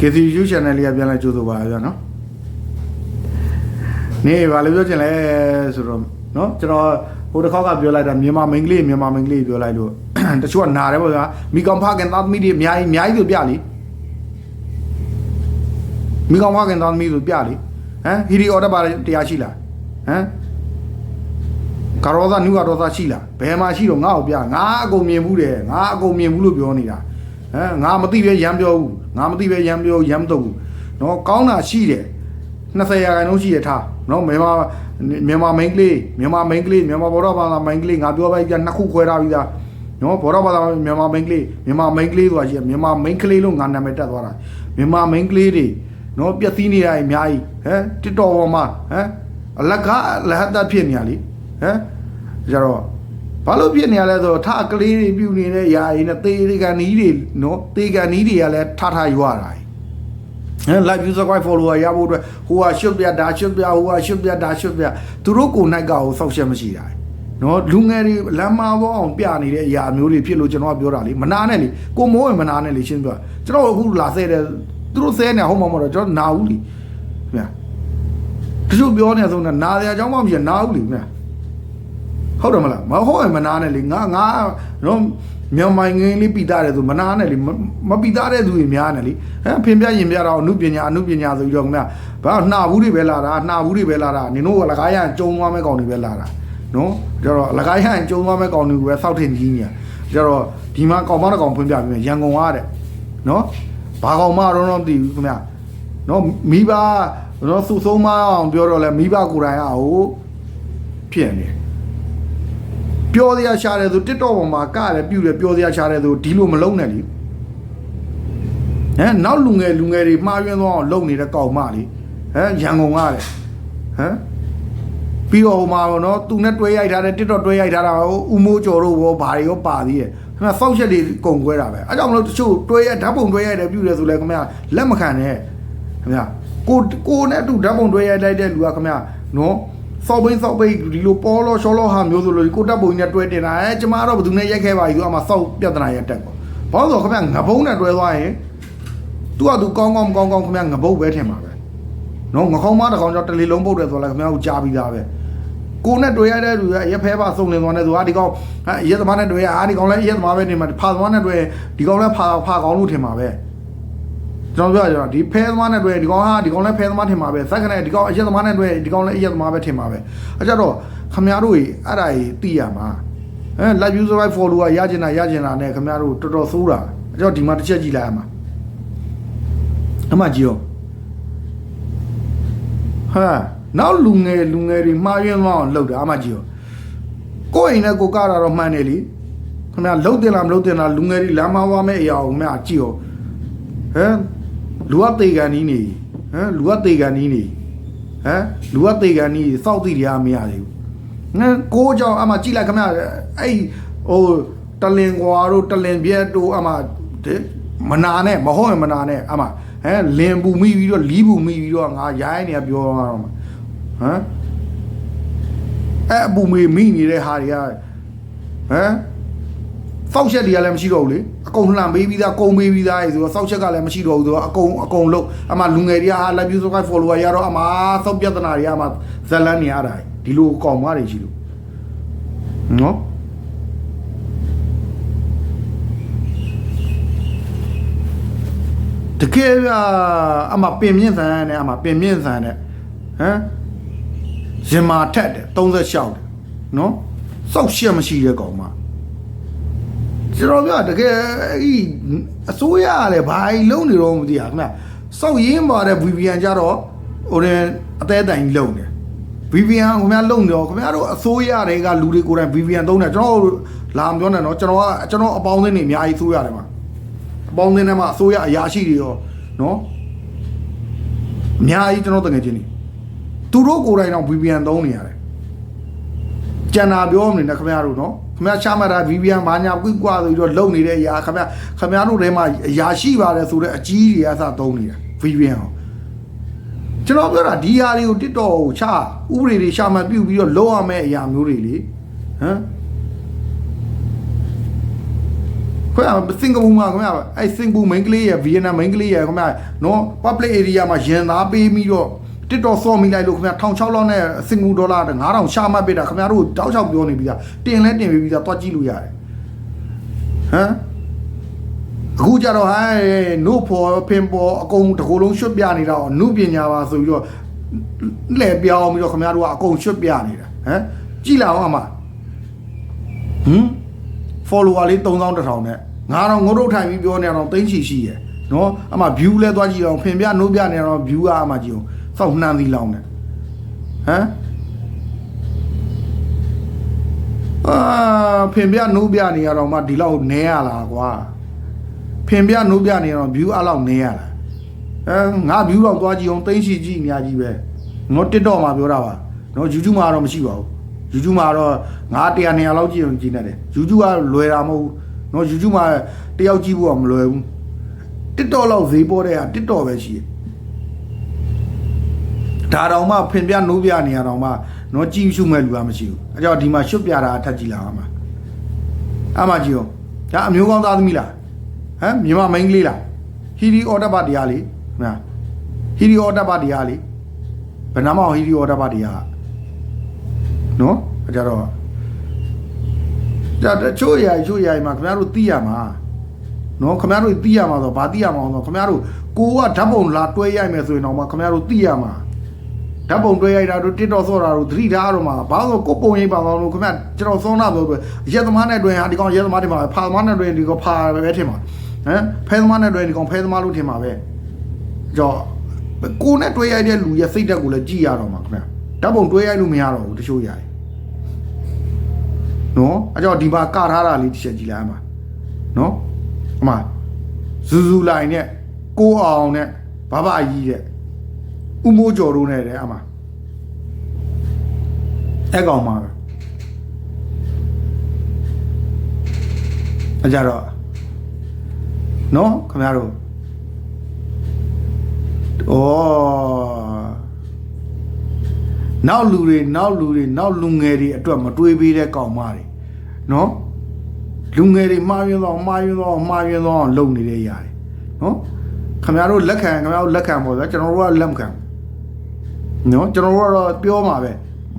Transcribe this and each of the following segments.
KCU channel လေးကပြန်လဲကြိုးဆိုပါရနော်နေဘာလို့ပြောချင်လဲဆိုတော့နော်ကျွန်တော်ဟိုတစ်ခေါက်ကပြောလိုက်တာမြန်မာမိန်းကလေးမြန်မာမိန်းကလေးပြောလိုက်လို့တချို့ကနာတယ်ပေါ့ဗျာမိကောင်ဖခင်သားသမီးတွေအများကြီးအများကြီးဆိုပြလေမိကောင်ဖခင်သားသမီးဆိုပြလေဟမ်ဟီရီအော်ဒါပါတရားရှိလားဟမ်ကာရောသာနုကာရောသာရှိလားဘယ်မှာရှိတော့ငါ့ကိုပြငါအကုန်မြင်ဘူးတယ်ငါအကုန်မြင်ဘူးလို့ပြောနေတာဟမ်ငါမသိပဲရမ်းပြောဘူး ငါမသိပဲရမ်းပြောရမ်းမတော့ဘူးနော်ကောင်းတာရှိတယ်20ရာခိုင်နှုန်းရှိတယ်ထားနော်မြန်မာမြန်မာမိန်းကလေးမြန်မာမိန်းကလေးမြန်မာဘောရဘာသာမိန်းကလေးငါပြောပါကြနှစ်ခုခွဲထားပြီးသားနော်ဘောရဘာသာမြန်မာမိန်းကလေးမြန်မာမိန်းကလေးဆိုတာရှိတယ်မြန်မာမိန်းကလေးလို့ငါနာမည်တက်သွားတာမြန်မာမိန်းကလေးတွေနော်ပျက်စီးနေရအများကြီးဟမ်တစ်တော်ပေါ်မှာဟမ်အလကားလဟတ်တဖြစ်နေရလေဟမ်ကြတော့ ဘာလို့ဖြစ်နေရလဲဆိုတော့ထကလေးတွေပြုတ်နေတဲ့ຢာရည်နဲ့သေတွေကန်နီးတွေနော်သေကန်နီးတွေကလည်းထထရွာတာဟဲ့ live user subscribe follower ရဖို့အတွက်ဟိုဟာရှုပ်ပြဒါရှုပ်ပြဟိုဟာရှုပ်ပြဒါရှုပ်ပြသူတို့ကိုနိုင်ကကိုစောက်ရှက်မရှိတာနော်လူငယ်တွေလမ်းမပေါ်အောင်ပြနေတဲ့အရာမျိုးတွေဖြစ်လို့ကျွန်တော်ကပြောတာလေမနာနဲ့လေကိုမိုးဝင်မနာနဲ့လေရှင်းပြောကျွန်တော်အခုလာဆဲတယ်သူတို့ဆဲနေဟုတ်မှာမဟုတ်တော့ကျွန်တော်နာဘူးလေခင်ဗျာတချို့ပြောနေဆိုတော့နာရအကြောင်းမှမရှိနာဘူးလေခင်ဗျာ ဟုတ်တယ်မလားမဟုတ်ရင်မနာနဲ့လေငါငါနော်မြန်မာငင်းလေးပြီးသားတယ်ဆိုမနာနဲ့လေမပြီးသားတဲ့သူတွေများနေလေဟမ်ဖင်ပြရင်ပြတော့အနုပညာအနုပညာဆိုပြီးတော့ခင်ဗျာဘာနှာဘူးတွေပဲလာတာနှာဘူးတွေပဲလာတာနင်တို့ကလကားရန်ကြုံသွားမဲ့ကောင်တွေပဲလာတာနော်ကျတော့လကားရန်ကြုံသွားမဲ့ကောင်တွေကိုပဲစောက်ထင်ကြီးနေရကျတော့ဒီမှာကောင်မတစ်ကောင်ဖွင့်ပြပြီးရန်ကုန်ကားတဲ့နော်ဘာကောင်မတော့တော့မသိဘူးခင်ဗျာနော်မိဘနော်စုဆုံးမအောင်ပြောတော့လဲမိဘကိုယ်တိုင်อ่ะဟိုဖြစ်နေတယ် ပြောစရာရှာတယ်ဆို TikTok ပေါ်မှာကလည်းပြုတယ်ပြောစရာရှာတယ်ဆိုဒီလိုမလုံးနဲ့လေဟမ်နောက်လူငယ်လူငယ်တွေမှားယွင်းသွားအောင်လုပ်နေတဲ့ကောင်မလေဟမ်ရန်ကုန်ကလေဟမ်ပြီးတော့ဟိုမှာနော်သူနဲ့တွဲရိုက်ထားတဲ့ TikTok တွဲရိုက်ထားတာဟိုဦးမိုးကျော်တို့ရောဘာတွေရောပါသေးရဲ့ခင်ဗျာစောက်ချက်တွေကုန်ခွဲတာပဲအဲကြောင့်မလို့တချို့တွဲရိုက်ဓာတ်ပုံတွဲရိုက်တယ်ပြုတယ်ဆိုလဲခင်ဗျာလက်မခံနဲ့ခင်ဗျာကိုကိုနဲ့အတူဓာတ်ပုံတွဲရိုက်လိုက်တဲ့လူကခင်ဗျာနော် စောက်ဘိန်းစောက်ဘိန်းဒီလိုပေါ်လောရှောလောဟာမျိုးဆိုလို့ကိုတက်ပုံနဲ့တွဲတင်တာအဲကျမတော့ဘယ်သူနဲ့ရိုက်ခဲ့ပါပြီသူကမှစောက်ပြဿနာရက်တက်ပေါ့ဘာလို့ဆိုခင်ဗျာငဘုံနဲ့တွဲသွားရင်သူကသူကောင်းကောင်းမကောင်းကောင်းခင်ဗျာငဘုတ်ပဲထင်ပါပဲနော်ငခေါင်းမတစ်ကောင်ကြောင့်တလီလုံးပုတ်တယ်ဆိုတော့ခင်ဗျာကိုကြားပြီးသားပဲကိုနဲ့တွေ့ရတဲ့လူကရက်ဖဲပါစုံလင်သွားတဲ့သူကဒီကောင်ဟာရက်သမားနဲ့တွေ့ရအာဒီကောင်လည်းရက်သမားပဲနေမှာဖာသမားနဲ့တွေ့ဒီကောင်လည်းဖာဖာကောင်လို့ထင်ပါပဲ ကျွန်တော်ပြောကြတော့ဒီဖဲသမားနဲ့တွေ့ဒီကောင်ဟာဒီကောင်လည်းဖဲသမားထင်ပါပဲစက္ကနဲ့ဒီကောင်အရက်သမားနဲ့တွေ့ဒီကောင်လည်းအရက်သမားပဲထင်ပါပဲအဲကြတော့ခမများတို့ကြီးအဲ့ဒါကြီးသိရမှာအဲ live user right follower ရကျင်တာရကျင်တာနဲ့ခမများတို့တော်တော်ဆိုးတာအဲကြတော့ဒီမှာတစ်ချက်ကြည့်လိုက်ရမှာအမှကြည့်ရောဟာနောက်လူငယ်လူငယ်တွေမှားယွင်းသွားအောင်လုပ်တာအမှကြည့်ရောကိုယ့်အိမ်နဲ့ကိုကတာတော့မှန်တယ်လीခင်ဗျာလှုပ်တင်လားမလှုပ်တင်လားလူငယ်တွေလမ်းမဝါမဲ့အရာကိုခင်ဗျာကြည့်ရောဟမ် လူကတေကန်နီးနေဟမ်လူကတေကန်နီးနေဟမ်လူကတေကန်နီးစောက်တိတရားမရသေးဘူးငါကိုကြောင့်အမှကြည့်လိုက်ခင်ဗျာအဲ့ဟိုတလင်ကွာတို့တလင်ပြက်တို့အမှမနာနဲ့မဟုတ်ရင်မနာနဲ့အမှဟမ်လင်ပူမိပြီးတော့လီးပူမိပြီးတော့ငါရိုင်းနေပြောတော့မှာဟမ်အဲ့အပူမေမိနေတဲ့ဟာတွေကဟမ် စောက်ချက်တွေကလည်းမရှိတော့ဘူးလေအကုန်လှန်ပေးပြီးသားကုံပေးပြီးသားရေဆိုတော့စောက်ချက်ကလည်းမရှိတော့ဘူးဆိုတော့အကုန်အကုန်လုံးအမှလူငယ်တွေကဟာ live view subscribe follower ရတော့အမှစောက်ပြဿနာတွေအမှဇလန်းနေရတာဒီလိုကောင်းသွားတယ်ရှိလို့နော်တကယ်အမှပင်မြင့်ဆန်နဲ့အမှပင်မြင့်ဆန်နဲ့ဟမ်ရင်မာထက်တယ်36တယ်နော်စောက်ရှက်မရှိတဲ့ကောင်မ ကျွန်တော်ပြောတကယ်အဲ့ဒီအစိုးရကလည်းဘာကြီးလုံးနေတော့မသိရခင်ဗျစောက်ရင်းပါတဲ့ VPN ကြတော့ဟိုရင်အသေးတိုင်လုံးတယ် VPN ခင်ဗျာလုံတော့ခင်ဗျားတို့အစိုးရတွေကလူတွေကိုယ်တိုင် VPN သုံးတယ်ကျွန်တော်လာမပြောနဲ့နော်ကျွန်တော်ကကျွန်တော်အပေါင်းအသင်းတွေအများကြီးဆိုးရတယ်မှာအပေါင်းအသင်းထဲမှာအစိုးရအရာရှိတွေရောနော်အများကြီးကျွန်တော်တကယ်ချင်းနေသူတို့ကိုယ်တိုင်တော့ VPN သုံးနေရတယ် ကျန်တာပြောမနေနဲ့ခင်ဗျားတို့နော်ခင်ဗျားရှာမှတ်တာ VPN ဘာညာကွိကွာဆိုပြီးတော့လုံနေတဲ့အရာခင်ဗျားခင်ဗျားတို့ထဲမှာအရာရှိပါတယ်ဆိုတဲ့အကြီးတွေအစသုံးနေတာ VPN ဟောကျွန်တော်ပြောတာဒီဟာတွေကို TikTok ကိုချဥပဒေတွေရှာမှပြုတ်ပြီးတော့လုံးရမယ့်အရာမျိုးတွေလေဟမ်ခခင်ဗျာစင်ကာပူမှာခင်ဗျာအဲ့စင်ကာပူမိန်းကလေးရဲ့ဗီယက်နမ်မိန်းကလေးရဲ့ခင်ဗျာနော် public area မှာရင်သားပေးပြီးတော့ TikTok ဆော့မိလိုက်လို့ခင်ဗျာ1600လောက်နဲ့စင်ကာပူဒေါ်လာ9000ရှာမှတ်ပေးတာခင်ဗျာတို့တောက်ချောက်ပြောနေပြီးသားတင်လဲတင်ပြီးသားတွားကြည့်လို့ရတယ်ဟမ်အခုကြတော့ဟဲ့နို့ဖော်ဖင်ပေါ်အကုန်တကူလုံးရွှတ်ပြနေတာတော့နုပညာပါဆိုပြီးတော့လဲပြောင်းပြီးတော့ခင်ဗျားတို့ကအကုန်ရွှတ်ပြနေတာဟမ်ကြည့်လာအောင်အမဟမ် follower လေး3000တထောင်နဲ့ငါတော့ငုတ်တုတ်ထိုင်ပြီးပြောနေတော့သိန်းချီရှိရယ်နော်အမ view လဲသွားကြည့်အောင်ဖင်ပြနိုးပြနေတော့ view ကအမကြည့်အောင် စောက်နှမ်းသီးလောင်းတယ်ဟမ်အာဖင်ပြနိုးပြနေရတော့မှဒီလောက်နဲရလားကွာဖင်ပြနိုးပြနေရတော့ view အလောက်နဲရလားအဲငါ view တော့သွားကြည့်အောင်သိရှိကြည့်အများကြီးပဲငေါ TikTok မှာပြောတာပါနော် YouTube မှာတော့မရှိပါဘူး YouTube မှာတော့ငါ100 200လောက်ကြည့်အောင်ကြည့်နေတယ် YouTube ကလွယ်တာမဟုတ်ဘူးနော် YouTube မှာတယောက်ကြည့်ဖို့ကမလွယ်ဘူး TikTok လောက်ဈေးပေါ်တဲ့ဟာ TikTok ပဲရှိတယ် ဒါတောင်မှဖင်ပြနိုးပြနေရတောင်မှနော်ကြည့်ရှုမဲ့လူကမရှိဘူးအဲကြောင့်ဒီမှာရှုပ်ပြတာအထက်ကြည့်လာမှာအမကြီးရောဒါအမျိုးကောင်းသားသမီးလားဟမ်မြမမိန်းကလေးလားဟီရီအော်တဘတရားလေးနာဟီရီအော်တဘတရားလေးဘယ်နာမဟီရီအော်တဘတရားနော်အဲကြတော့ဒါချိုးရိုင်ချိုးရိုင်မှာခင်ဗျားတို့သိရမှာနော်ခင်ဗျားတို့သိရမှာဆိုတော့ဘာသိရမှာအောင်ဆိုခင်ဗျားတို့ကိုကဓာတ်ပုံလာတွဲရိုက်မယ်ဆိုရင်တော့မှခင်ဗျားတို့သိရမှာ ဓာတ်ပုံတွဲရိုက်တာတို့ TikTok ဆော့တာတို့သတိထားတော့မှာဘာလို့ကိုပုံရိပ်ပါတော့လို့ခင်ဗျာကျွန်တော်စောနာပြောပြောရက်သမားနဲ့တွင်ဟာဒီကောင်ရက်သမားတင်မှာဖာသမားနဲ့တွင်ဒီကောင်ဖာပဲထင်မှာဟမ်ဖဲသမားနဲ့တွင်ဒီကောင်ဖဲသမားလို့ထင်မှာပဲကြောကိုနဲ့တွဲရိုက်တဲ့လူရဲ့စိတ်ဓာတ်ကိုလည်းကြည့်ရတော့မှာခင်ဗျာဓာတ်ပုံတွဲရိုက်လို့မရတော့ဘူးတချို့ຢာတွေနော်အဲကြောင့်ဒီမှာကထားတာလေးတစ်ချက်ကြည့်လိုက်အမနော်အမဇူဇူလိုက်နဲ့ကိုအောင်နဲ့ဘဘအကြီးတဲ့ ဥမိုးကျော်တို့နဲ့တဲ့အမအဲ့ကောင်မှာပဲအကြတော့နော်ခင်ဗျားတို့ဩနောက်လူတွေနောက်လူတွေနောက်လူငယ်တွေအတွက်မတွေးပေးတဲ့ကောင်မတွေနော်လူငယ်တွေမှားယွင်းတော့မှားယွင်းတော့မှားယွင်းတော့လုံနေတဲ့ຢာတွေနော်ခင်ဗျားတို့လက်ခံခင်ဗျားတို့လက်ခံပေါ့ဗျာကျွန်တော်တို့ကလက်မခံဘူး နော်ကျွန်တော်တို့ကတော့ပြောမှာပဲ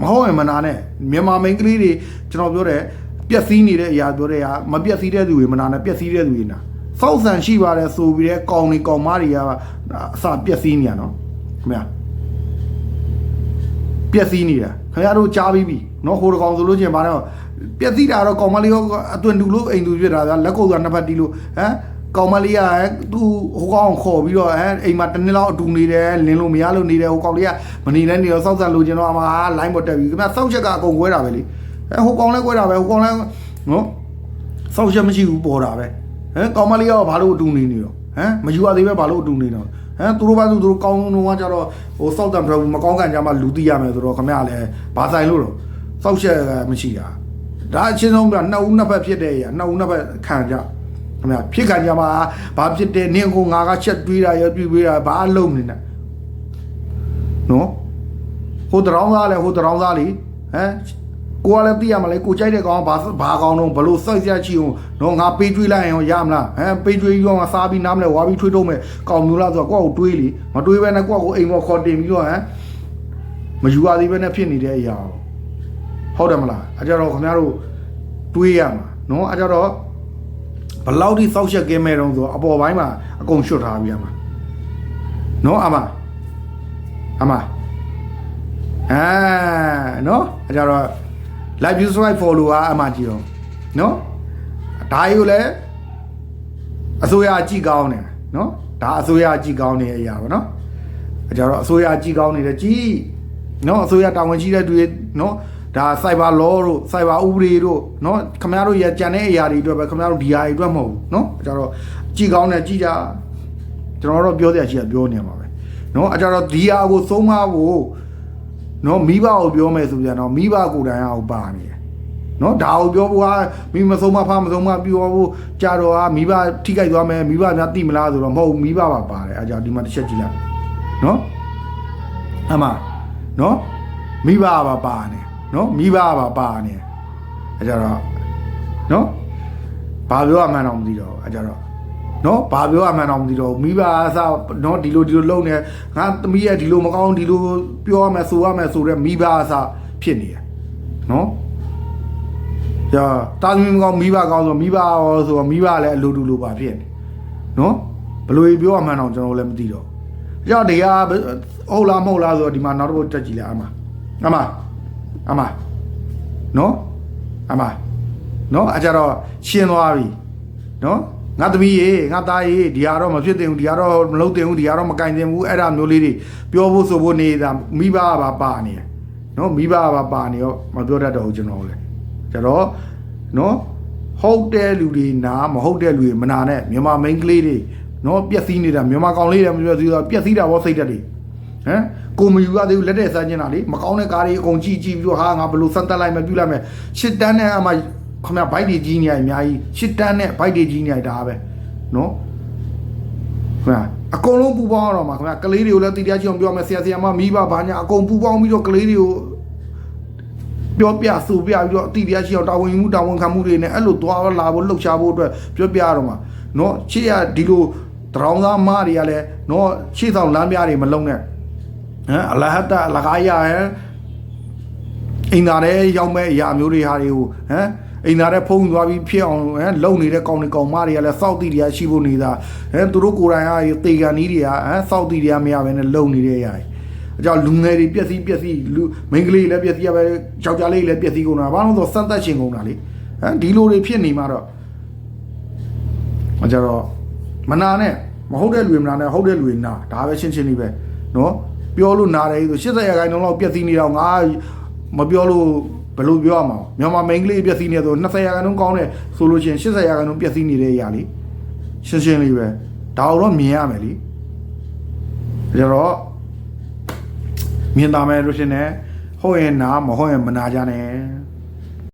မဟုတ်ရင်မနာနဲ့မြန်မာမိန်းကလေးတွေကျွန်တော်ပြောတယ်ပြက်စီးနေတဲ့အရာပြောတဲ့ဟာမပြက်စီးတဲ့သူတွေမနာနဲ့ပြက်စီးတဲ့သူတွေနာစောက်ဆန်ရှိပါတယ်ဆိုပြီးတဲ့ကောင်တွေကောင်မတွေကအစပြက်စီးနေရနော်ခင်ဗျာပျက်စီးနေတာခင်ဗျားတို့ကြားပြီးပြီနော်ဟိုတကောင်ဆိုလို့ချင်းဗာတော့ပျက်စီးတာတော့ကောင်မလေးကအသွင်တူလို့အိမ်သူပြစ်တာဗျာလက်ကုပ်ကနှစ်ဖက်တီးလို့ဟမ် ကောင်မလေးကသူ့ဟိုကောင်ခေါ်ပြီးတော့ဟမ်အိမ်မှာတစ်နှစ်လောက်အတူနေတယ်လင်းလို့မရလို့နေတယ်ဟိုကောင်လေးကမနေနဲ့နေတော့စောက်စံလို့ချင်းတော့အမဟာလိုင်းပေါ်တက်ပြီခင်ဗျာစောက်ချက်ကအကုန်ကွဲတာပဲလေအဲဟိုကောင်လည်းကွဲတာပဲဟိုကောင်လည်းနော်စောက်ချက်မရှိဘူးပေါ်တာပဲဟမ်ကောင်မလေးကဘာလို့အတူနေနေတော့ဟမ်မယူရသေးပဲဘာလို့အတူနေတော့ဟမ်သူတို့ဘာသူတို့ကောင်းတော့ကြတော့ဟိုစောက်တံဖရဘူးမကောင်းကန်ကြမှာလူသိရမယ်ဆိုတော့ခမရလည်းဘာဆိုင်လို့တော့စောက်ချက်ကမရှိတာဒါအချင်းဆုံးကနှစ်ဦးနှစ်ဖက်ဖြစ်တဲ့အရာနှစ်ဦးနှစ်ဖက်ခံကြ ခမရဖြစ်ခံကြမှာဘာဖြစ်တယ်နင်းကိုငါကချက်တွေးတာရပြွေးတာဘာလုံးနေနဲ့နော်ဟိုတရောင်းသားလဲဟိုတရောင်းသားလေဟမ်ကိုကလည်းသိရမလဲကိုကြိုက်တဲ့ကောင်ကဘာဘာကောင်တော့ဘလို့စိုက်ရချီအောင်တော့ငါပေးတွေးလိုက်ရင်ရောရမလားဟမ်ပေးတွေးရောငါစားပြီးနားမလဲဝါပြီးထွေးတော့မယ်ကောင်မျိုးလားဆိုတော့ကိုယ့်ကိုတွေးလीမတွေးဘဲနဲ့ကိုယ့်ကိုအိမ်ပေါ်ခေါ်တင်ပြီးတော့ဟမ်မယူရသေးဘဲနဲ့ဖြစ်နေတဲ့အရာဟုတ်တယ်မလားအကြတော့ခင်ဗျားတို့တွေးရမှာနော်အကြတော့ ဘလောက်ထိစောက်ရက်ကင်းမဲ့တော့ဆိုအပေါ်ပိုင်းမှာအကုန်ရှွတ်ထားပြီးရမှာနော်အမအမအာနော်အကြတော့ live view swipe follow ကအမှကြည့်တော့နော်ဒါကြီးကိုလည်းအစိုးရကြည့်ကောင်းတယ်နော်ဒါအစိုးရကြည့်ကောင်းနေတဲ့အရာပေါ့နော်အဲကြတော့အစိုးရကြည့်ကောင်းနေတယ်ကြည့်နော်အစိုးရတာဝန်ရှိတဲ့သူတွေနော် ဒါ cyber law တို့ cyber ဥပဒေတို့နော်ခင်ဗျားတို့ရကြံတဲ့အရာတွေအတွက်ပဲခင်ဗျားတို့ဒီဟာတွေအတွက်မဟုတ်ဘူးနော်အဲကြတော့ကြည့်ကောင်းတယ်ကြည့်ကြကျွန်တော်တို့ပြောတဲ့အချက်ပြောနေမှာပဲနော်အဲကြတော့ဒီဟာကိုသုံးမဖို့နော်မိဘကိုပြောမယ်ဆိုပြန်တော့မိဘကိုယ်တိုင်အောင်ပါနေတယ်နော်ဒါကိုပြောဖို့ကမိမဆုံးမဖမဆုံးမပြောဖို့ကြာတော့ဟာမိဘထိခိုက်သွားမယ်မိဘများသိမလားဆိုတော့မဟုတ်ဘူးမိဘပါပါတယ်အဲကြောင့်ဒီမှာတစ်ချက်ကြည့်လိုက်နော်အမနော်မိဘပါပါနေ နော်မိဘပါပါနေအဲကြတော့နော်ဘဘာပြောရမှန်းတော့မသိတော့ဘူးအဲကြတော့နော်ဘာပြောရမှန်းတော့မသိတော့ဘူးမိဘအစားနော်ဒီလိုဒီလိုလုပ်နေငါသမီးရဲ့ဒီလိုမကောင်းဒီလိုပြောရမယ်ဆိုရမယ်ဆိုတော့မိဘအစားဖြစ်နေတယ်နော်ကြာတာသမီးမကောင်းမိဘကောင်းဆိုမိဘရောဆိုတော့မိဘလည်းအလိုတူလိုပါဖြစ်နေနော်ဘယ်လိုပြောရမှန်းတော့ကျွန်တော်လည်းမသိတော့ဘူးကြောက်တရားဟုတ်လားမဟုတ်လားဆိုတော့ဒီမှာနောက်တစ်ပုတ်တက်ကြည့်လိုက်အမအမ အမနော်အမနော်အကြတော့ရှင်းသွားပြီနော်ငါသမီးရေငါသားရေဒီဟာတော့မဖြစ်သင့်ဘူးဒီဟာတော့မလုပ်သင့်ဘူးဒီဟာတော့မကင်သင့်ဘူးအဲ့ဒါမျိုးလေးတွေပြောဖို့ဆိုဖို့နေတာမိဘကပါပါနေတယ်နော်မိဘကပါပါနေရောမပြောတတ်တော့ဘူးကျွန်တော်လည်းကျတော့နော်ဟုတ်တဲ့လူတွေနာမဟုတ်တဲ့လူတွေမနာနဲ့မြန်မာမိန်းကလေးတွေနော်ပြက်စီးနေတာမြန်မာကောင်လေးတွေမပြက်စီးတော့ပြက်စီးတာဘောစိတ်တက်တွေ ဟမ်ကိုမယူရသေးဘူးလက်တဲ့ဆန်းကျင်တာလေမကောင်းတဲ့ကားတွေအကုန်ကြည့်ကြည့်ပြီးတော့ဟာငါဘယ်လိုစမ်းတက်လိုက်မပြုလိုက်မယ်ရှစ်တန်းနဲ့အမှခမဘိုက်တွေကြီးနေရအများကြီးရှစ်တန်းနဲ့ဘိုက်တွေကြီးနေရတာပဲနော်ခင်ဗျာအကုန်လုံးပူပေါင်းရတော့မှာခင်ဗျာကလေးတွေကိုလည်းတီးတရားကြည့်အောင်ပြောမယ်ဆရာဆရာမမိဘဘာညာအကုန်ပူပေါင်းပြီးတော့ကလေးတွေကိုပြောပြဆိုပြပြီးတော့အတီးတရားရှိအောင်တာဝန်ယူမှုတာဝန်ခံမှုတွေနဲ့အဲ့လိုသွားလာဖို့လှုပ်ရှားဖို့အတွက်ပြောပြရတော့မှာနော်ရှေ့ရဒီလိုတရောင်းသားမတွေကလည်းနော်ရှေ့ဆောင်လမ်းပြတွေမလုံးနဲ့ ဟမ်အလဟတ်တအလကားရဟမ်အင်္ဂါတဲ့ရောက်မဲ့အရာမျိုးတွေဟာတွေကိုဟမ်အိမ်သားတဲ့ဖုံးသွားပြီးဖြစ်အောင်ဟမ်လုံနေတဲ့ကောင်တွေကောင်မတွေကလည်းစောက်တိတွေကရှိဖို့နေတာဟမ်သူတို့ကိုယ်တိုင်ကတေကန်နီးတွေကဟမ်စောက်တိတွေကမရဘဲနဲ့လုံနေတဲ့ຢာတွေအကြောင်းလူငယ်တွေပြက်စီးပြက်စီးလူမိန်းကလေးတွေလည်းပြက်စီးရပဲယောက်ျားလေးတွေလည်းပြက်စီးကုန်တာဘာလို့လဲဆိုတော့စမ်းသက်ရှင်ကုန်တာလေဟမ်ဒီလိုတွေဖြစ်နေမှာတော့အကြတော့မနာနဲ့မဟုတ်တဲ့လူတွေမနာနဲ့ဟုတ်တဲ့လူတွေနာဒါပဲရှင်းရှင်းလေးပဲနော် ပြောလို့နာတယ်ဆို80ရာခိုင်နှုန်းလောက်ပြက်စီးနေတော့ငါမပြောလို့ဘယ်လိုပြောရမှာမြန်မာမိန်းကလေးပြက်စီးနေဆို20ရာခိုင်နှုန်းကောင်းတယ်ဆိုလို့ချင်း80ရာခိုင်နှုန်းပြက်စီးနေတဲ့အရာလေးရှင်းရှင်းလေးပဲဒါတော့မြင်ရမယ်လीဒါတော့မြင်တာမယ်လို့ရှင်းတယ်ဟုတ်ရင်နာမဟုတ်ရင်မနာကြနဲ့